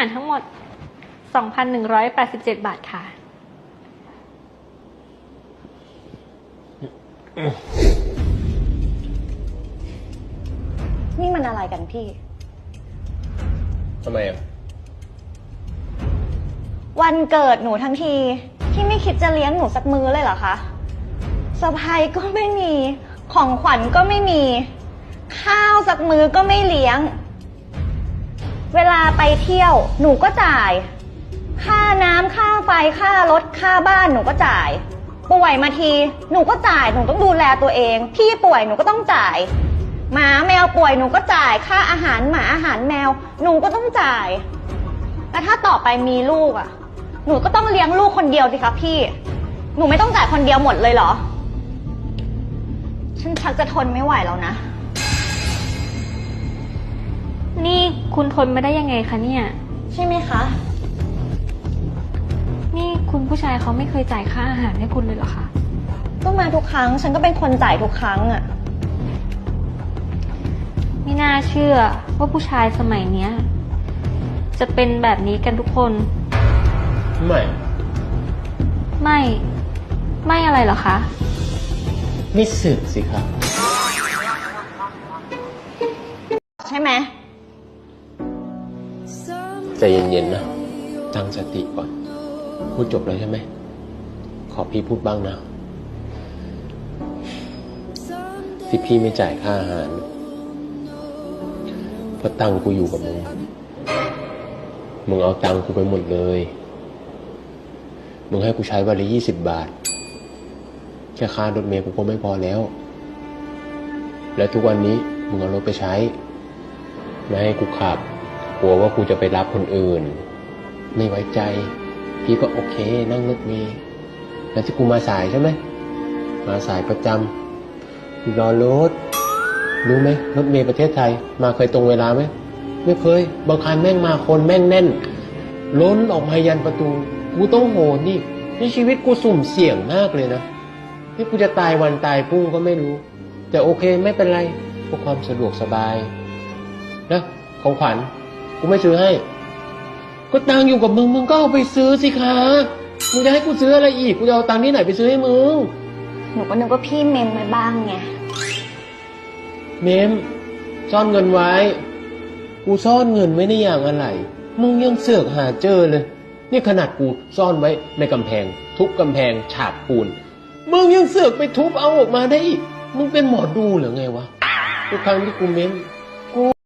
ารทั้งหมด 2,187 บาทค่ะ นี่มันอะไรกันพี่ ทำไมอะ วันเกิดหนูทั้งที พี่ไม่คิดจะเลี้ยงหนูสักมื้อเลยเหรอคะเซอร์ไพรส์ก็ไม่มี ของขวัญก็ไม่มี ข้าวสักมื้อก็ไม่เลี้ยง เวลาไปเที่ยวหนูก็จ่าย ค่าน้ำค่าไฟค่ารถค่าบ้านหนูก็จ่าย ป่วยมาทีหนูก็จ่ายหนูต้องดูแลตัวเอง พี่ป่วยหนูก็ต้องจ่ายหมาแมวป่วยหนูก็จ่ายค่าอาหารหมาอาหารแมว หนูก็ต้องจ่ายแต่ถ้าต่อไปมีลูกอะ หนูก็ต้องเลี้ยงลูกคนเดียวสิคะพี่ หนูไม่ต้องจ่ายคนเดียวหมดเลยเหรอ ฉันชักจะทนไม่ไหวแล้วนะ คุณทนไม่ได้ยังไงคะเนี่ย ใช่ไหมคะ นี่คุณผู้ชายเขาไม่เคยจ่ายค่าอาหารให้คุณเลยเหรอคะ ก็มาทุกครั้ง ฉันก็เป็นคนจ่ายทุกครั้งอะไม่น่าเชื่อว่าผู้ชายสมัยเนี้ย จะเป็นแบบนี้กันทุกคน ไม่ ไม่ ไม่อะไรเหรอคะ ไม่สึกสิครับ ใจเย็นๆนะ ตั้งสติก่อน พูดจบแล้วใช่ไหม ขอพี่พูดบ้างนะ ที่พี่ไม่จ่ายค่าอาหารเพราะตังกูอยู่กับมึง มึงเอาตังกูไปหมดเลย มึงให้กูใช้วันละยี่สิบบาท แค่ค่ารถเมล์กูก็ไม่พอแล้ว แล้วทุกวันนี้มึงเอารถไปใช้ ไม่ให้กูขับ กลัวว่ากูจะไปรับคนอื่น ไม่ไว้ใจ พี่ก็โอเค นั่งรถเมล์แล้วที่กูมาสายใช่ไหมมาสายประจำกูรอรถรู้ไหมรถเมล์ประเทศไทย มาเคยตรงเวลาไหมไม่เคย บางคันแม่งมาคนแม่งแน่น ล้นออกมายันประตู กูต้องโหนนี่นี่ชีวิตกูสุ่มเสี่ยงมากเลยนะนี่กูจะตายวันตายพรุ่งก็ไม่รู้ แต่โอเคไม่เป็นไรเพื่อความสะดวกสบายนะของขวัญ กูไม่ซื้อให้ ก็ตังค์อยู่กับมึงมึงก็เอาไปซื้อสิคะมึงจะให้กูซื้ออะไรอีกกูจะเอาตังค์ที่ไหนไปซื้อให้มึงหนูก็นึกว่าพี่เมมไว้บ้างไง เมมซ่อนเงินไว้ กูซ่อนเงินไว้ในอย่างอะไร มึงยังเสือกหาเจอเลย นี่ขนาดกูซ่อนไว้ในกำแพง ทุบกำแพง ฉาบปูน มึงยังเสือกไปทุบเอาออกมาได้อีก มึงเป็นหมอดูเหรือไงวะ ทุกครั้งที่กูเม้ม